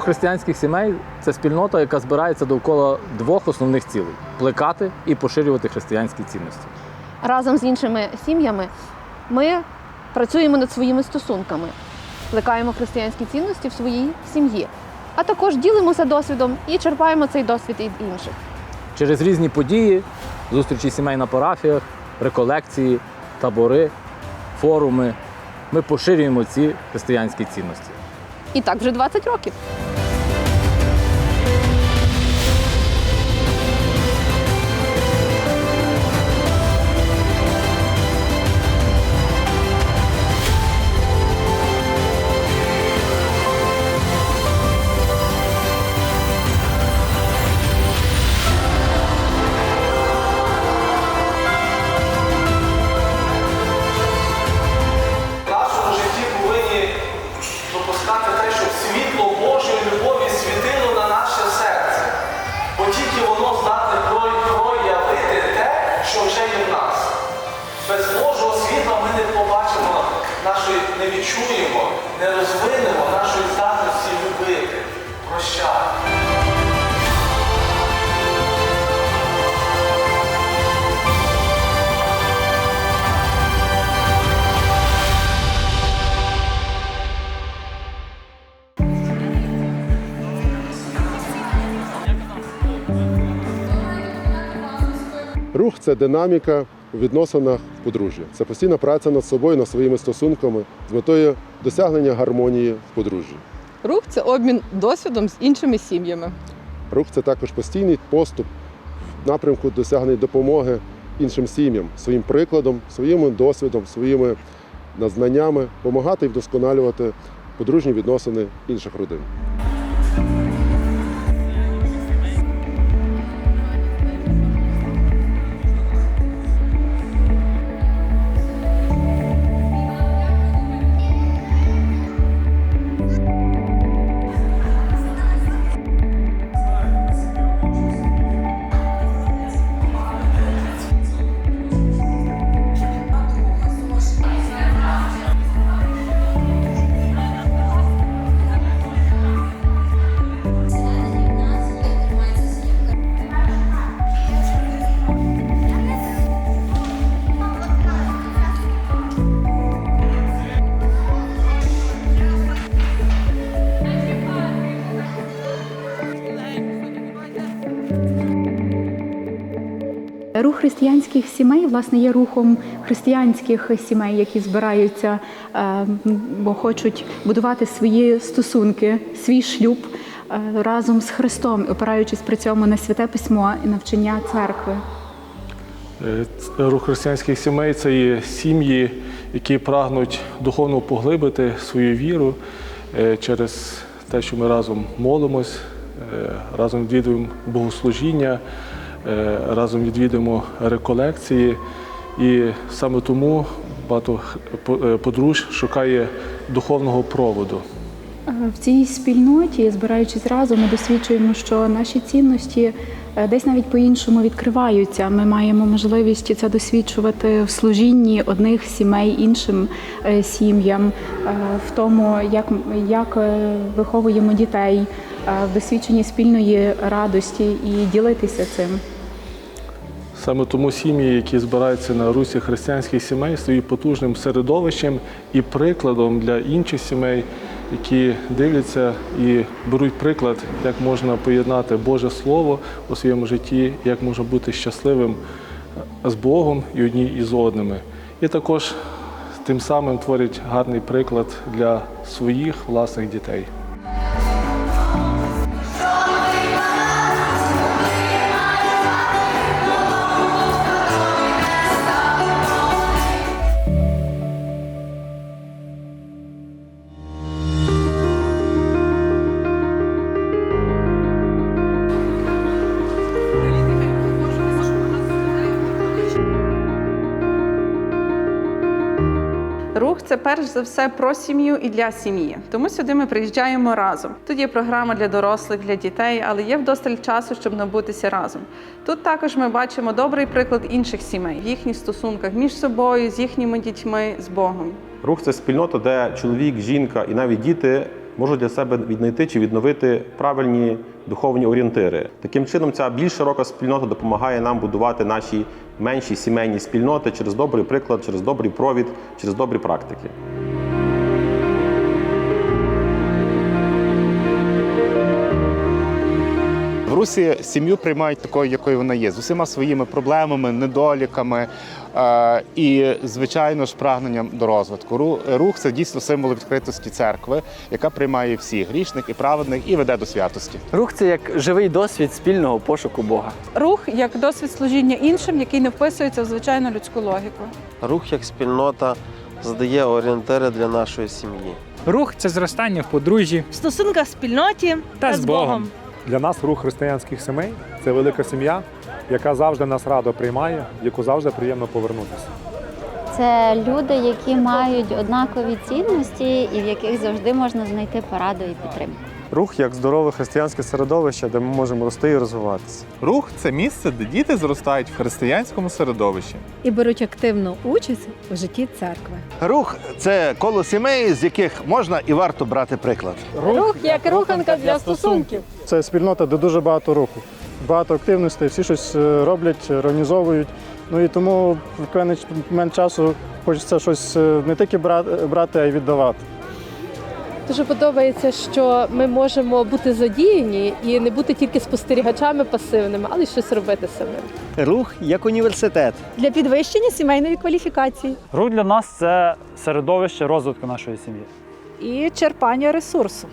Рух християнських сімей це спільнота, яка збирається довкола двох основних цілей плекати і поширювати християнські цінності. Разом з іншими сім'ями ми працюємо над своїми стосунками, плекаємо християнські цінності в своїй сім'ї, а також ділимося досвідом і черпаємо цей досвід від інших. Через різні події, зустрічі сімей на парафіях, реколекції, табори, форуми. Ми поширюємо ці християнські цінності. І так вже 20 років. Нашої, не відчуємо, не розвинемо нашої здатності любити, прощати. Рух це динаміка у відносинах в подружжя. Це постійна праця над собою, над своїми стосунками з метою досягнення гармонії в подружжі. Рух це обмін досвідом з іншими сім'ями. Рух це також постійний поступ в напрямку досягнення допомоги іншим сім'ям, своїм прикладом, своїм досвідом, своїми знаннями, допомагати і вдосконалювати подружні відносини інших родин. Рух християнських сімей власне є рухом християнських сімей, які збираються, е, бо хочуть будувати свої стосунки, свій шлюб е, разом з Христом, опираючись при цьому на святе письмо і навчання церкви. Е, Рух християнських сімей це є сім'ї, які прагнуть духовно поглибити свою віру через те, що ми разом молимось, разом відвідуємо богослужіння, разом відвідуємо реколекції. І саме тому багато е, подружжя шукає духовного проводу. Е, В цій спільноті, збираючись разом, ми досвідчуємо, що наші цінності е, десь навіть по-іншому відкриваються. Ми маємо можливість це досвідчувати в служінні одних сімей іншим е, сім'ям, е, в тому, як, як е, виховуємо дітей, е, в досвідченні спільної радості і ділитися цим. Саме тому сім'ї, які збираються на русі християнських сімей, стають потужним середовищем і прикладом для інших сімей, які дивляться і беруть приклад, як можна поєднати Боже Слово у своєму житті, як можна бути щасливим з Богом і одні із одними. І також тим самим творять гарний приклад для своїх власних дітей. Це перш за все про сім'ю і для сім'ї. Тому сюди ми приїжджаємо разом. Тут є програма для дорослих, для дітей, але є вдосталь часу, щоб набутися разом. Тут також ми бачимо добрий приклад інших сімей в їхніх стосунках між собою, з їхніми дітьми, з Богом. Рух це спільнота, де чоловік, жінка і навіть діти можуть для себе віднайти чи відновити правильні духовні орієнтири. Таким чином, ця більш широка спільнота допомагає нам будувати наші менші сімейні спільноти через добрий приклад, через добрий провід, через добрі практики. В Русі сім'ю приймають такою, якою вона є, з усіма своїми проблемами, недоліками е, і, звичайно ж, прагненням до розвитку. Ру- Рух це дійсно символ відкритості церкви, яка приймає всіх грішних і праведних і веде до святості. Рух це як живий досвід спільного пошуку Бога. Рух як досвід служіння іншим, який не вписується в звичайну людську логіку. Рух як спільнота задає орієнтири для нашої сім'ї. Рух це зростання в подружжі в стосунках в спільноті та з Богом. Для нас рух християнських сімей це велика сім'я, яка завжди нас радо приймає, яку завжди приємно повернутися. Це люди, які мають однакові цінності і в яких завжди можна знайти пораду і підтримку. Рух як здорове християнське середовище, де ми можемо рости і розвиватися. Рух це місце, де діти зростають в християнському середовищі. І беруть активну участь у житті церкви. Рух це коло сімей, з яких можна і варто брати приклад. Рух як руханка для стосунків. Це спільнота, де дуже багато руху, багато активностей, всі щось е, роблять, організовують. Ну і тому в певний момент часу хочеться щось е, не тільки брати, а й віддавати. Дуже подобається, що ми можемо бути задіяні і не бути тільки спостерігачами пасивними, але й щось робити самим. Рух як університет. Для підвищення сімейної кваліфікації Рух для нас це середовище розвитку нашої сім'ї. і черпання ресурсу.